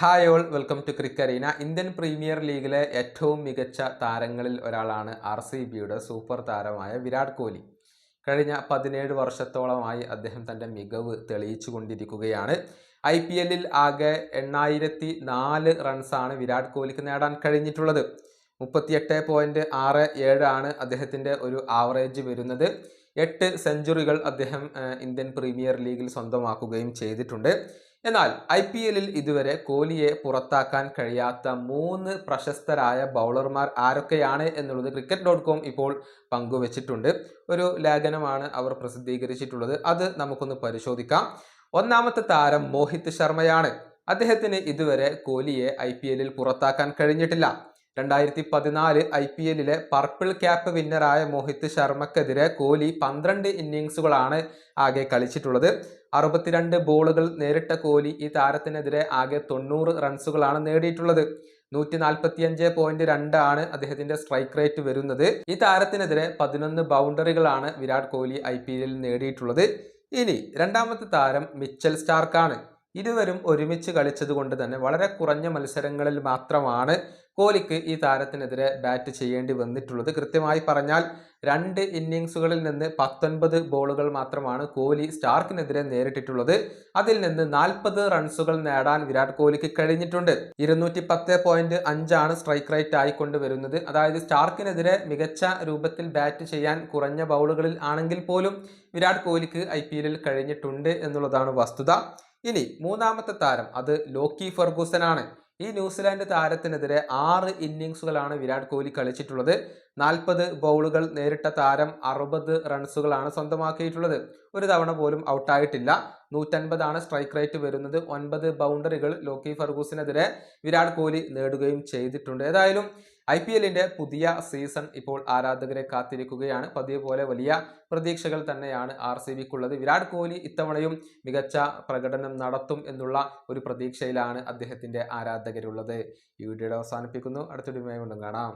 Hi all welcome to Crickarena Indian premier ലീഗിലെ ഏറ്റവും മികച്ച താരങ്ങളിൽ ഒരാളാണ് ആർ സി ബിയുടെ സൂപ്പർ താരമായ വിരാട് കോഹ്ലി. കഴിഞ്ഞ പതിനേഴ് വർഷത്തോളമായി അദ്ദേഹം തന്റെ മികവ് തെളിയിച്ചു കൊണ്ടിരിക്കുകയാണ്. ഐ പി എല്ലിൽ ആകെ എണ്ണായിരത്തി നാല് റൺസാണ് വിരാട് കോഹ്ലിക്ക് നേടാൻ കഴിഞ്ഞിട്ടുള്ളത്. മുപ്പത്തിയെട്ട് പോയിന്റ് ആറ് ഏഴാണ് അദ്ദേഹത്തിന്റെ ഒരു ആവറേജ് വരുന്നത്. എട്ട് സെഞ്ചുറികൾ അദ്ദേഹം ഇന്ത്യൻ പ്രീമിയർ ലീഗിൽ സ്വന്തമാക്കുകയും ചെയ്തിട്ടുണ്ട്. എന്നാൽ ഐ പി എല്ലിൽ ഇതുവരെ കോഹ്ലിയെ പുറത്താക്കാൻ കഴിയാത്ത മൂന്ന് പ്രശസ്തരായ ബൗളർമാർ ആരൊക്കെയാണ് എന്നുള്ളത് ക്രിക്കറ്റ് ഡോട്ട് കോം ഇപ്പോൾ പങ്കുവച്ചിട്ടുണ്ട്. ഒരു ലേഖനമാണ് അവർ പ്രസിദ്ധീകരിച്ചിട്ടുള്ളത്. അത് നമുക്കൊന്ന് പരിശോധിക്കാം. ഒന്നാമത്തെ താരം മോഹിത് ശർമ്മയാണ്. അദ്ദേഹത്തിന് ഇതുവരെ കോഹ്ലിയെ ഐ പി എല്ലിൽ പുറത്താക്കാൻ കഴിഞ്ഞിട്ടില്ല. രണ്ടായിരത്തി പതിനാല് ഐ പി എല്ലിലെ പർപ്പിൾ ക്യാപ്പ് വിന്നറായ മോഹിത് ശർമ്മക്കെതിരെ കോഹ്ലി പന്ത്രണ്ട് ഇന്നിങ്സുകളാണ് ആകെ കളിച്ചിട്ടുള്ളത്. അറുപത്തിരണ്ട് ബോളുകൾ നേരിട്ട കോഹ്ലി ഈ താരത്തിനെതിരെ ആകെ തൊണ്ണൂറ് റൺസുകളാണ് നേടിയിട്ടുള്ളത്. നൂറ്റി നാൽപ്പത്തിയഞ്ച് പോയിന്റ് രണ്ടാണ് അദ്ദേഹത്തിന്റെ സ്ട്രൈക്ക് റേറ്റ് വരുന്നത്. ഈ താരത്തിനെതിരെ പതിനൊന്ന് ബൗണ്ടറികളാണ് വിരാട് കോഹ്ലി ഐ പി എല്ലിൽ നേടിയിട്ടുള്ളത്. ഇനി രണ്ടാമത്തെ താരം മിച്ചൽ സ്റ്റാർക്കാണ്. ഇരുവരും ഒരുമിച്ച് കളിച്ചത് കൊണ്ട് തന്നെ വളരെ കുറഞ്ഞ മത്സരങ്ങളിൽ മാത്രമാണ് കോഹ്ലിക്ക് ഈ താരത്തിനെതിരെ ബാറ്റ് ചെയ്യേണ്ടി വന്നിട്ടുള്ളത്. കൃത്യമായി പറഞ്ഞാൽ രണ്ട് ഇന്നിങ്സുകളിൽ നിന്ന് പത്തൊൻപത് ബോളുകൾ മാത്രമാണ് കോഹ്ലി സ്റ്റാർക്കിനെതിരെ നേരിട്ടിട്ടുള്ളത്. അതിൽ നിന്ന് നാൽപ്പത് റൺസുകൾ നേടാൻ വിരാട് കോഹ്ലിക്ക് കഴിഞ്ഞിട്ടുണ്ട്. ഇരുന്നൂറ്റി പത്ത് പോയിന്റ് അഞ്ചാണ് സ്ട്രൈക്ക് റേറ്റ് ആയിക്കൊണ്ട് വരുന്നത് അതായത് സ്റ്റാർക്കിനെതിരെ മികച്ച രൂപത്തിൽ ബാറ്റ് ചെയ്യാൻ കുറഞ്ഞ ബൗളുകളിൽ ആണെങ്കിൽ പോലും വിരാട് കോഹ്ലിക്ക് ഐ കഴിഞ്ഞിട്ടുണ്ട് എന്നുള്ളതാണ് വസ്തുത. ഇനി മൂന്നാമത്തെ താരം അത് ലോക്കി ഫെർഗൂസൻ ആണ്. ഈ ന്യൂസിലാൻഡ് താരത്തിനെതിരെ ആറ് ഇന്നിങ്സുകളാണ് വിരാട് കോഹ്ലി കളിച്ചിട്ടുള്ളത്. നാൽപ്പത് ബൗളുകൾ നേരിട്ട താരം അറുപത് റൺസുകളാണ് സ്വന്തമാക്കിയിട്ടുള്ളത്. ഒരു തവണ പോലും ഔട്ടായിട്ടില്ല. നൂറ്റൻപതാണ് സ്ട്രൈക്ക് റേറ്റ് വരുന്നത്. ഒൻപത് ബൗണ്ടറികൾ ലോക്കി ഫർഗൂസിനെതിരെ വിരാട് കോഹ്ലി നേടുകയും ചെയ്തിട്ടുണ്ട്. ഏതായാലും ഐ പി എല്ലിന്റെ പുതിയ സീസൺ ഇപ്പോൾ ആരാധകരെ കാത്തിരിക്കുകയാണ്. പതിവ് പോലെ വലിയ പ്രതീക്ഷകൾ തന്നെയാണ് ആർ സി ബിക്കുള്ളത്. വിരാട് കോഹ്ലി ഇത്തവണയും മികച്ച പ്രകടനം നടത്തും എന്നുള്ള ഒരു പ്രതീക്ഷയിലാണ് അദ്ദേഹത്തിന്റെ ആരാധകരുള്ളത്. ഈ വീഡിയോയുടെ അവസാനിപ്പിക്കുന്നു. അടുത്തൊരു വീണ്ടും കാണാം.